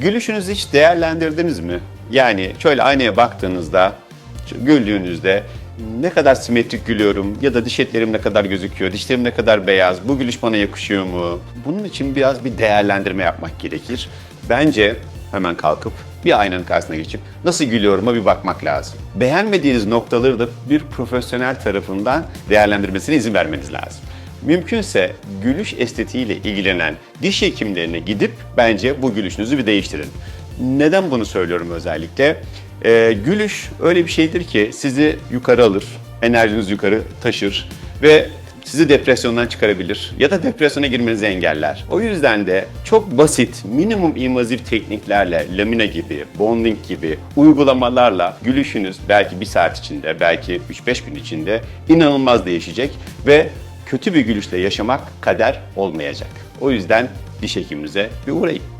Gülüşünüzü hiç değerlendirdiniz mi? Yani şöyle aynaya baktığınızda, güldüğünüzde ne kadar simetrik gülüyorum ya da diş etlerim ne kadar gözüküyor, dişlerim ne kadar beyaz, bu gülüş bana yakışıyor mu? Bunun için biraz bir değerlendirme yapmak gerekir. Bence hemen kalkıp bir aynanın karşısına geçip nasıl gülüyorum'a bir bakmak lazım. Beğenmediğiniz noktaları da bir profesyonel tarafından değerlendirmesine izin vermeniz lazım. Mümkünse gülüş estetiğiyle ilgilenen diş hekimlerine gidip bence bu gülüşünüzü bir değiştirin. Neden bunu söylüyorum özellikle? Ee, gülüş öyle bir şeydir ki sizi yukarı alır, enerjinizi yukarı taşır ve sizi depresyondan çıkarabilir ya da depresyona girmenizi engeller. O yüzden de çok basit, minimum invazif tekniklerle, lamina gibi, bonding gibi uygulamalarla gülüşünüz belki bir saat içinde, belki 3-5 gün içinde inanılmaz değişecek ve kötü bir gülüşle yaşamak kader olmayacak. O yüzden diş hekiminize bir uğrayın.